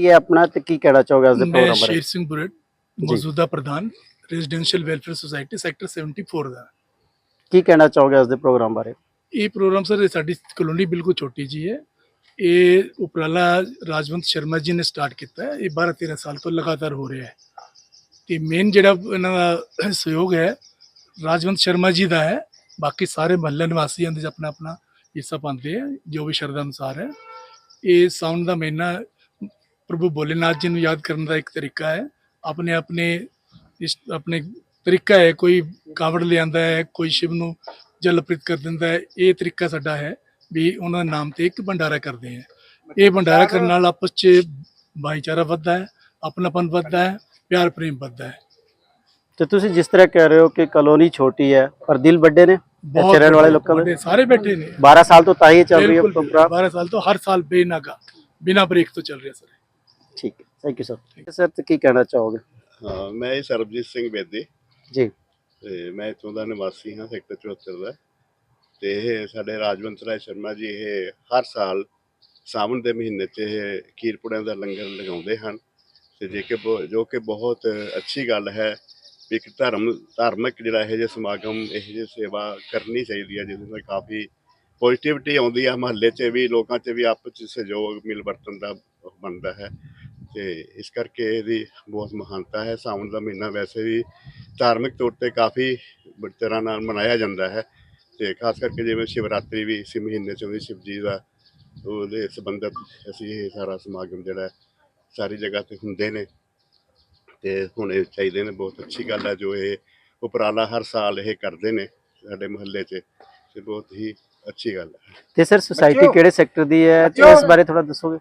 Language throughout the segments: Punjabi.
ਕੀ ਹੈ ਆਪਣਾ ਤੇ ਕੀ ਕਹਿਣਾ ਚਾਹੋਗੇ ਅੱਜ ਦੇ ਪ੍ਰੋਗਰਾਮ ਬਾਰੇ? ਸ਼ੇਰ ਸਿੰਘ ਬੁਰੇਟ ਮੌਜੂਦਾ ਪ੍ਰਧਾਨ ਰੈਜ਼ੀਡੈਂਸ਼ੀਅਲ ਵੈਲਫੇਅਰ ਸੁਸਾਇਟੀ ਸੈਕਟਰ 74 ਦਾ। ਕੀ ਕਹਿਣਾ ਚਾਹੋਗੇ ਅੱਜ ਦੇ ਪ੍ਰੋਗਰਾਮ ਬਾਰੇ? ਇਹ ਪ੍ਰੋਗਰਾਮ ਸਰ ਸਾਡੀ ਕਲੋਨੀ ਬਿਲਕੁਲ ਛੋਟੀ ਜੀ ਹੈ। ਇਹ ਉਪਰਾਲਾ ਰਾਜਵੰਤ ਸ਼ਰਮਾ ਜੀ ਨੇ ਸਟਾਰਟ ਕੀਤਾ ਹੈ। ਇਹ 12 13 ਸਾਲ ਤੋਂ ਲਗਾਤਾਰ ਹੋ ਰਿਹਾ ਹੈ। ਤੇ ਮੇਨ ਜਿਹੜਾ ਇਹਨਾਂ ਦਾ ਸਹਿਯੋਗ ਹੈ ਰਾਜਵੰਤ ਸ਼ਰਮਾ ਜੀ ਦਾ ਹੈ। ਬਾਕੀ ਸਾਰੇ ਮਹੱਲੇ ਨਿਵਾਸੀਆਂ ਦੇ ਆਪਣਾ ਆਪਣਾ ਹਿੱਸਾ ਪਾਉਂਦੇ ਆ ਜੋ ਵੀ ਸ਼ਰਧਾ ਅਨੁਸਾਰ ਹੈ। ਇਹ ਸਾਉਣ ਦਾ ਮਹੀਨਾ ਪ੍ਰਭੂ ਭੋਲੇਨਾਥ ਜੀ ਨੂੰ ਯਾਦ ਕਰਨ ਦਾ ਇੱਕ ਤਰੀਕਾ ਹੈ। ਆਪਣੇ ਆਪਣੇ ਇਸ ਆਪਣੇ ਤਰੀਕਾ ਹੈ ਕੋਈ ਕਾਵੜ ਲਿਆਂਦਾ ਹੈ ਕੋਈ ਸ਼ਿਵ ਨੂੰ ਜਲ ਕਰ ਦਿੰਦਾ ਹੈ ਇਹ ਤਰੀਕਾ ਸਾਡਾ ਹੈ ਵੀ ਉਹਨਾਂ ਦੇ ਨਾਮ ਤੇ ਇੱਕ ਭੰਡਾਰਾ ਕਰਦੇ ਹੈ। ਇਹ ਭੰਡਾਰਾ ਕਰਨ ਨਾਲ ਆਪਸ 'ਚ ਭਾਈਚਾਰਾ ਵੱਧਦਾ ਹੈ ਆਪਣਾਪਨ ਵੱਧਦਾ ਹੈ ਪਿਆਰ ਪ੍ਰੇਮ ਵੱਧਦਾ ਹੈ। ਤੇ ਤੁਸੀਂ ਜਿਸ ਤਰ੍ਹਾਂ ਕਹਿ ਰਹੇ ਹੋ ਕਿ ਕਲੋਨੀ ਛੋਟੀ ਹੈ ਪਰ ਦਿਲ ਵੱਡੇ ਨੇ ਰਹਿਣ ਵਾਲੇ ਲੋਕਾਂ ਦੇ? ਸਾਰੇ ਬੈਠੇ ਨੇ। 12 ਸਾਲ ਤੋਂ ਤਾਂ ਹੀ ਚੱਲ ਰਹੀ ਹੈ ਬਿਲਕੁਲ ਪ੍ਰੋਗਰਾਮ। 12 ਸਾਲ ਤੋਂ ਹਰ ਸਾਲ ਬੇਨਾਗਾ ਬਿਨਾ ਬ੍ਰੇਕ ਤੋਂ ਚੱਲ ਰਿਹਾ ਸਰ। ਠੀਕ ਹੈ। ਥੈਂਕ ਯੂ ਸਰ ਸਰ ਤੇ ਕੀ ਕਹਿਣਾ ਚਾਹੋਗੇ? ਹਾਂ ਮੈਂ ਇਹ ਸਰਬਜੀਤ ਸਿੰਘ ਬੇਦੀ। ਜੀ। ਤੇ ਮੈਂ ਇੱਥੋਂ ਦਾ ਨਿਵਾਸੀ ਹਾਂ ਸੈਕਟਰ 74 ਦਾ। ਤੇ ਇਹ ਸਾਡੇ ਰਾਜਵੰਤ ਰਾਏ ਸ਼ਰਮਾ ਜੀ ਇਹ ਹਰ ਸਾਲ ਸਾਵਣ ਦੇ ਮਹੀਨੇ 'ਚ ਇਹ ਖੀਰਪੁੜਿਆਂ ਦਾ ਲੰਗਰ ਲਗਾਉਂਦੇ ਹਨ। ਤੇ ਜੇ ਕਿ ਜੋ ਕਿ ਬਹੁਤ ਅੱਛੀ ਗੱਲ ਹੈ ਇੱਕ ਧਰਮ ਧਾਰਮਿਕ ਜਿਹੜਾ ਇਹ ਜਿਹੇ ਸਮਾਗਮ ਇਹ ਜਿਹੀ ਸੇਵਾ ਕਰਨੀ ਚਾਹੀਦੀ ਹੈ ਜਿਹਦੇ ਨਾਲ ਕਾਫੀ ਪੋਜ਼ਿਟਿਵਿਟੀ ਆਉਂਦੀ ਹੈ। ਮਹੱਲੇ 'ਚ ਵੀ ਲੋਕਾਂ 'ਚ ਵੀ ਆਪਸ 'ਚ ਸਹਿਯੋਗ ਮਿਲ ਵਰਤਨ ਦਾ ਬਣਦਾ ਹੈ। ਤੇ ਇਸ ਕਰਕੇ ਇਹਦੀ ਬਹੁਤ ਮਹਾਨਤਾ ਹੈ। ਸਾਵਣ ਦਾ ਮਹੀਨਾ ਵੈਸੇ ਵੀ ਧਾਰਮਿਕ ਤੌਰ ਤੇ ਕਾਫੀ ਬੜੀ ਤਰ੍ਹਾਂ ਨਾਲ ਮਨਾਇਆ ਜਾਂਦਾ ਹੈ ਤੇ ਖਾਸ ਕਰਕੇ ਜਿਵੇਂ ਸ਼ਿਵਰਾਤਰੀ ਵੀ ਇਸੇ ਮਹੀਨੇ ਚ ਆਉਂਦੀ ਸ਼ਿਵ ਜੀ ਦਾ ਉਹਦੇ ਸੰਬੰਧਤ ਅਸੀਂ ਇਹ ਸਾਰਾ ਸਮਾਗਮ ਜਿਹੜਾ ਹੈ, ਸਾਰੀ ਜਗ੍ਹਾ ਤੇ ਹੁੰਦੇ ਨੇ ਤੇ ਹੋਣੇ ਚਾਹੀਦੇ ਨੇ ਬਹੁਤ ਅੱਛੀ ਗੱਲ ਹੈ ਜੋ ਇਹ ਉਪਰਾਲਾ ਹਰ ਸਾਲ ਇਹ ਕਰਦੇ ਨੇ ਸਾਡੇ ਮੁਹੱਲੇ 'ਚ ਤੇ ਬਹੁਤ ਹੀ ਅੱਛੀ ਗੱਲ ਹੈ। ਤੇ ਸਰ ਸੁਸਾਇਟੀ ਕਿਹੜੇ ਸੈਕਟਰ ਦੀ ਹੈ? ਤੇ ਇਸ ਬਾਰੇ ਥੋੜਾ ਦੱਸੋਗੇ?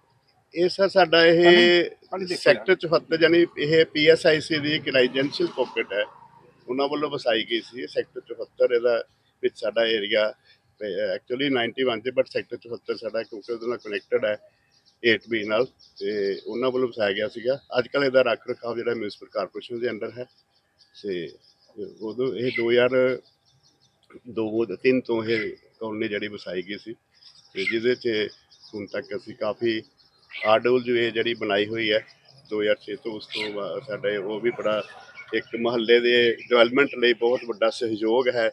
ਇਹ ਸਰ ਸਾਡਾ ਇਹ ਸੈਕਟਰ 74 ਯਾਨੀ ਇਹ ਪੀਐਸਆਈਸੀ ਦੀ ਇੱਕ ਰੈਜ਼ੀਡੈਂਸ਼ੀਅਲ ਪਾਕਟ ਹੈ। ਉਹਨਾਂ ਵੱਲੋਂ ਵਸਾਈ ਗਈ ਸੀ ਸੈਕਟਰ 74 ਇਹਦਾ ਵਿੱਚ ਸਾਡਾ ਏਰੀਆ ਐਕਚੁਅਲੀ 91 ਚ ਬਟ ਸੈਕਟਰ 74 ਸਾਡਾ ਕਿਉਂਕਿ ਉਹਦੇ ਨਾਲ ਕਨੈਕਟਡ ਹੈ 8B ਨਾਲ ਤੇ ਉਹਨਾਂ ਵੱਲੋਂ ਵਸਾਇਆ ਗਿਆ ਸੀਗਾ। ਅੱਜ ਕੱਲ ਇਹਦਾ ਰੱਖ ਰਖਾਵ ਜਿਹੜਾ ਮਿਊਨਿਸਪਲ ਕਾਰਪੋਰੇਸ਼ਨ ਦੇ ਅੰਡਰ ਹੈ ਤੇ ਉਦੋਂ ਇਹ 2002 ਤਿੰਨ ਤੋਂ ਇਹ ਕਲੋਨੀ ਜਿਹੜੀ ਵਸਾਈ ਗਈ ਸੀ ਤੇ ਜਿਹਦੇ 'ਚ ਹੁਣ ਤੱਕ ਅਸੀਂ ਕਾਫੀ ਆਰਡੋਲ ਜੋ ਇਹ ਜਿਹੜੀ ਬਣਾਈ ਹੋਈ ਹੈ 2006 ਤੋਂ ਉਸ ਤੋਂ ਬਾਅਦ ਸਾਡੇ ਉਹ ਵੀ ਬੜਾ ਇੱਕ ਮਹੱਲੇ ਦੇ ਡਿਵੈਲਪਮੈਂਟ ਲਈ ਬਹੁਤ ਵੱਡਾ ਸਹਿਯੋਗ ਹੈ,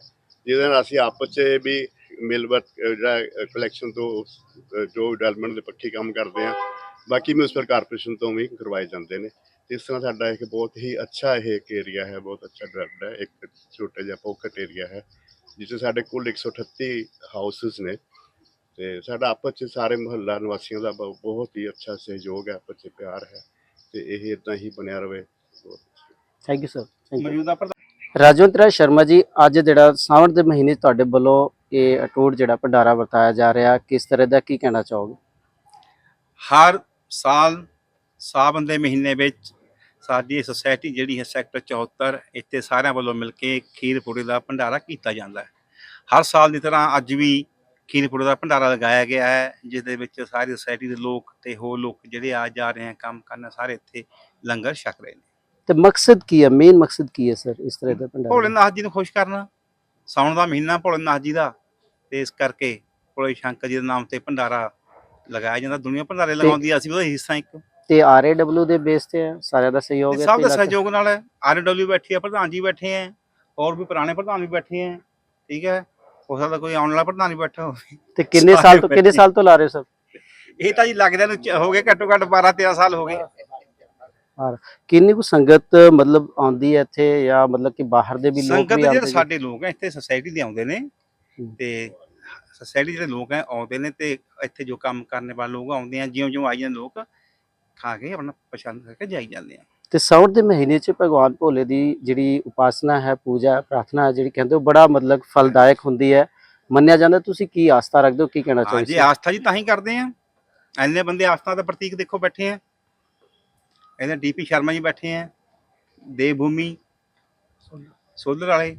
ਜਿਹਦੇ ਨਾਲ ਅਸੀਂ ਆਪਸ 'ਚ ਵੀ ਮਿਲ ਵਰਤ ਜਿਹੜਾ ਕਲੈਕਸ਼ਨ ਤੋਂ ਜੋ ਡਿਵੈਲਪਮੈਂਟ ਦੇ ਪੱਖੀ ਕੰਮ ਕਰਦੇ ਆ ਬਾਕੀ ਮਿਊਨਿਸਪਲ ਕਾਰਪੋਰੇਸ਼ਨ ਤੋਂ ਵੀ ਕਰਵਾਏ ਜਾਂਦੇ ਨੇ। ਇਸ ਤਰ੍ਹਾਂ ਸਾਡਾ ਇੱਕ ਬਹੁਤ ਹੀ ਅੱਛਾ ਇਹ ਇੱਕ ਏਰੀਆ ਹੈ, ਬਹੁਤ ਅੱਛਾ ਡਿਵੈਲਪਡ ਹੈ, ਇੱਕ ਛੋਟਾ ਜਿਹਾ ਪੋਕਟ ਏਰੀਆ ਹੈ ਜਿਸ ਸਾਡੇ ਕੁੱਲ 138 ਹਾਊਸਸ ਨੇ। ਤੇ ਸਾਡਾ ਆਪਸ 'ਚ ਸਾਰੇ ਮੁਹੱਲਾ ਨਿਵਾਸੀਆਂ ਦਾ ਬਹੁ- ਬਹੁਤ ਹੀ ਅੱਛਾ ਸਹਿਯੋਗ ਹੈ ਆਪਸ 'ਚ ਪਿਆਰ ਹੈ ਤੇ ਇਹ ਇਦਾਂ ਹੀ ਬਣਿਆ ਰਵੇ। ਬਹੁਤ thank you sir thank you Rajwant Rai Sharma ji ਅੱਜ ਜਿਹੜਾ ਸਾਵਣ ਦੇ ਮਹੀਨੇ ਤੁਹਾਡੇ ਵੱਲੋਂ ਇਹ ਅਟੂਟ ਜਿਹੜਾ ਭੰਡਾਰਾ ਵਰਤਾਇਆ ਜਾ ਰਿਹਾ ਕਿਸ ਤਰ੍ਹਾਂ ਦਾ ਕੀ ਕਹਿਣਾ ਚਾਹੋਗੇ? ਹਰ ਸਾਲ ਸਾਵਣ ਦੇ ਮਹੀਨੇ ਵਿੱਚ ਸਾਡੀ ਸੁਸਾਇਟੀ ਜਿਹੜੀ ਹੈ ਸੈਕਟਰ 74 ਇੱਥੇ ਸਾਰਿਆਂ ਵੱਲੋਂ ਮਿਲ ਕੇ ਖੀਰ ਪੂੜੇ ਦਾ ਭੰਡਾਰਾ ਕੀਤਾ ਜਾਂਦਾ ਹੈ। ਹਰ ਸਾਲ ਦੀ ਤਰ੍ਹਾਂ ਅੱਜ ਵੀ ਪੂੜੇ ਦਾ ਭੰਡਾਰਾ ਲਗਾਇਆ ਗਿਆ ਹੈ ਜਿਸ ਦੇ ਵਿੱਚ ਸਾਰੀ ਸੁਸਾਇਟੀ ਦੇ ਲੋਕ ਤੇ ਹੋਰ ਲੋਕ ਜਿਹੜੇ ਆ ਜਾ ਰਹੇ ਹਨ ਕੰਮ ਕਰਨ ਸਾਰੇ ਇੱਥੇ ਲੰਗਰ ਛਕ ਰਹੇ ਨੇ। ਤੇ ਮਕਸਦ ਕੀ ਹੈ ਮੇਨ ਮਕਸਦ ਕੀ ਹੈ ਸਰ ਇਸ ਤਰ੍ਹਾਂ ਦਾ ਭੰਡਾਰਾ? ਭੋਲੇਨਾਥ ਜੀ ਨੂੰ ਖੁਸ਼ ਕਰਨਾ ਸਾਉਣ ਦਾ ਮਹੀਨਾ ਭੋਲੇਨਾਥ ਜੀ ਦਾ ਤੇ ਇਸ ਕਰਕੇ ਭੋਲੇ ਸ਼ੰਕਰ ਜੀ ਦੇ ਨਾਮ ਤੇ ਭੰਡਾਰਾ ਲਗਾਇਆ ਜਾਂਦਾ। ਦੁਨੀਆ ਭੰਡਾਰੇ ਲਗਾਉਂਦੀ ਆ ਅਸੀਂ ਉਹਦਾ ਹਿੱਸਾ ਇੱਕ। ਤੇ ਆਰਏਡਬਲਯੂ ਦੇ ਬੇਸ ਤੇ ਸਾਰਿਆਂ ਦਾ ਸਹਿਯੋਗ ਹੈ ਸਭ ਦਾ ਸਹਿਯੋਗ ਨਾਲ ਹੈ ਆਰਡਬਲਯੂ ਬੈਠੀ ਹੈ ਪ੍ਰਧਾਨ ਜੀ ਬੈਠੇ ਹੈ ਹੋਰ ਵੀ ਪੁਰਾਣੇ ਪ੍ਰਧਾਨ ਵੀ ਬੈਠੇ ਹੈ ਠੀਕ ਹੈ। ਹੋ ਸਕਦਾ ਕੋਈ ਆਉਣ ਵਾਲਾ ਪ੍ਰਧਾਨ ਵੀ ਬੈਠਾ ਹੋਵੇ ਤੇ ਕਿੰਨੇ ਸਾਲ ਤੋਂ ਕਿੰਨੇ। ਸਾਲ ਤੋਂ ਲਾ ਰਹੇ ਹੋ ਸਰ ਇਹ ਤਾਂ ਜੀ ਲੱਗਦਿਆਂ ਨੂੰ ਚ- ਹੋ ਗਏ ਘੱਟੋ ਘੱਟ 12 13 ਸਾਲ ਹੋ ਗਏ ਕਿੰਨੀ ਕੁ ਸੰਗਤ ਮਤਲਬ ਆਉਂਦੀ ਹੈ ਇੱਥੇ ਜਾਂ ਮਤਲਬ ਕਿ ਬਾਹਰ ਦੇ ਵੀ ਲੋਕ ਸੰਗਤ ਵੀ ਜਿਹੜੇ ਆਉਂਦੇ ਨੇ? ਸਾਡੇ ਲੋਕ ਹੈ ਇੱਥੇ ਸੁਸਾਇਟੀ ਦੇ ਆਉਂਦੇ ਨੇ ਹੂੰ। ਤੇ ਸੁਸਾਇਟੀ ਜਿਹੜੇ ਲੋਕ ਹੈ ਆਉਂਦੇ ਨੇ ਤੇ ਇੱਥੇ ਜੋ ਕੰਮ ਕਰਨ ਵਾਲੇ ਲੋਕ ਆਉਂਦੇ ਆ ਜਿਉਂ ਜਿਉਂ ਆਈ ਜਾਂਦੇ ਲੋਕ ਖਾ ਕੇ ਆਪਣਾ ਪਸੰਦ ਕਰਕੇ ਜਾਈ ਜਾਂਦੇ ਆ ਤੇ ਸਾਉਣ ਦੇ ਮਹੀਨੇ 'ਚ ਭਗਵਾਨ ਭੋਲੇ ਦੀ ਜਿਹੜੀ ਉਪਾਸਨਾ ਹੈ ਪੂਜਾ ਪ੍ਰਾਰਥਨਾ ਜਿਹੜੀ ਕਹਿੰਦੇ ਉਹ ਬੜਾ ਮਤਲਬ ਫਲਦਾਇਕ ਹੁੰਦੀ ਹੈ। ਮੰਨਿਆ ਜਾਂਦਾ ਤੁਸੀਂ ਕੀ ਆਸਥਾ ਰੱਖਦੇ ਹੋ ਕੀ ਕਹਿਣਾ ਹਾਂ ਜੀ ਚਾਹੁੰਦੇ ਆਸਥਾ ਜੀ ਤਾਂ ਹੀ ਕਰਦੇ ਆ ਐਨੇ ਬੰਦੇ ਆਸਥਾ ਦਾ ਪ੍ਰਤੀਕ ਦੇਖੋ ਬੈਠੇ ਆ। ਇਹਦੇ ਡੀਪੀ ਸ਼ਰਮਾ ਜੀ ਬੈਠੇ ਆ ਦੇਵ ਭੂਮੀ ਸੋਲਰ ਵਾਲੇ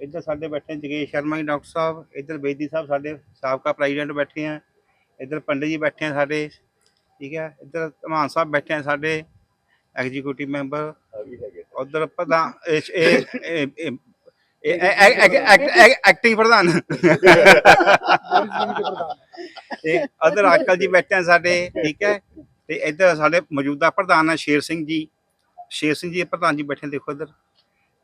ਇੱਧਰ ਸਾਡੇ ਬੈਠੇ ਜਗੇਸ਼ ਸ਼ਰਮਾ ਜੀ ਡਾਕਟਰ ਸਾਹਿਬ ਇੱਧਰ ਬੇਦੀ ਸਾਹਿਬ ਸਾਡੇ ਸਾਬਕਾ ਪ੍ਰੈਜ਼ੀਡੈਂਟ ਬੈਠੇ ਆ ਇੱਧਰ ਪੰਡਿਤ ਜੀ ਬੈਠੇ ਆ ਸਾਡੇ ਠੀਕ ਹੈ ਇੱਧਰ ਧਮਾਨ ਸਾਹਿਬ ਬੈਠੇ ਆ ਸਾਡੇ ਐਗਜ਼ੀਕਿਊਟਿਵ ਮੈਂਬਰ ਉਧਰ ਪ੍ਰਧਾਨ ਇਹ ਇਹ- ਐਕਟਿੰਗ ਪ੍ਰਧਾਨ। ਤੇ ਅਦਰ ਅੰਕਲ ਜੀ ਬੈਠੇ ਆ ਸਾਡੇ ਠੀਕ ਹੈ? ਤੇ ਇੱਧਰ ਸਾਡੇ ਮੌਜੂਦਾ ਪ੍ਰਧਾਨ ਹੈ ਸ਼ੇਰ ਸਿੰਘ ਜੀ। ਸ਼ੇਰ ਸਿੰਘ ਜੀ ਪ੍ਰਧਾਨ ਜੀ ਬੈਠੇ ਦੇਖੋ ਇੱਧਰ।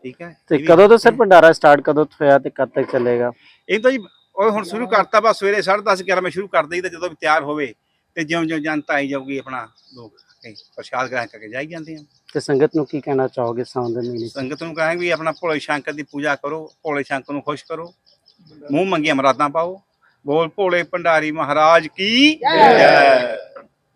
ਠੀਕ ਹੈ? ਤੇ ਕਦੋਂ ਤੋਂ ਸਰ ਭੰਡਾਰਾ ਸਟਾਰਟ ਕਦੋਂ ਤੋਂ ਹੋਇਆ ਤੇ ਕਦ ਤੱਕ ਚੱਲੇਗਾ? ਇਹ ਤਾਂ ਜੀ ਉਹ ਹੁਣ ਸ਼ੁਰੂ ਕਰਤਾ ਬਸ ਸਵੇਰੇ 10:30 11 ਵਜੇ ਸ਼ੁਰੂ ਕਰ ਦਈਦਾ ਜਦੋਂ ਵੀ ਤਿਆਰ ਹੋਵੇ। ਤੇ ਜਿਉਂ ਜਿਉਂ ਜਨਤਾ ਆਈ ਜਾਊਗੀ ਆਪਣਾ ਲੋਕ ਕੇ ਪ੍ਰਸ਼ਾਦ ਗ੍ਰਹਿਣ ਕਰਕੇ ਜਾਈ ਜਾਂਦੇ ਆ। ਤੇ ਸੰਗਤ ਨੂੰ ਕੀ ਕਹਿਣਾ ਚਾਹੋਗੇ ਸਾਉਣ ਦੇ ਮਹੀਨੇ 'ਚ? ਸੰਗਤ ਨੂੰ ਕਹਾਂਗੇ ਵੀ ਆਪਣਾ ਭੋਲੇ ਸ਼ੰਕਰ ਦੀ ਪੂਜਾ ਕਰੋ ਭੋਲੇ ਸ਼ੰਕਰ ਨੂੰ ਖੁਸ਼ ਕਰੋ ਮੂੰਹ ਮੰਗੀਆਂ ਮਰਾਦਾਂ ਪਾਓ ਬੋਲ ਭੋਲੇ ਭੰਡਾਰੀ ਮਹਾਰਾਜ ਕੀ ਜੈ।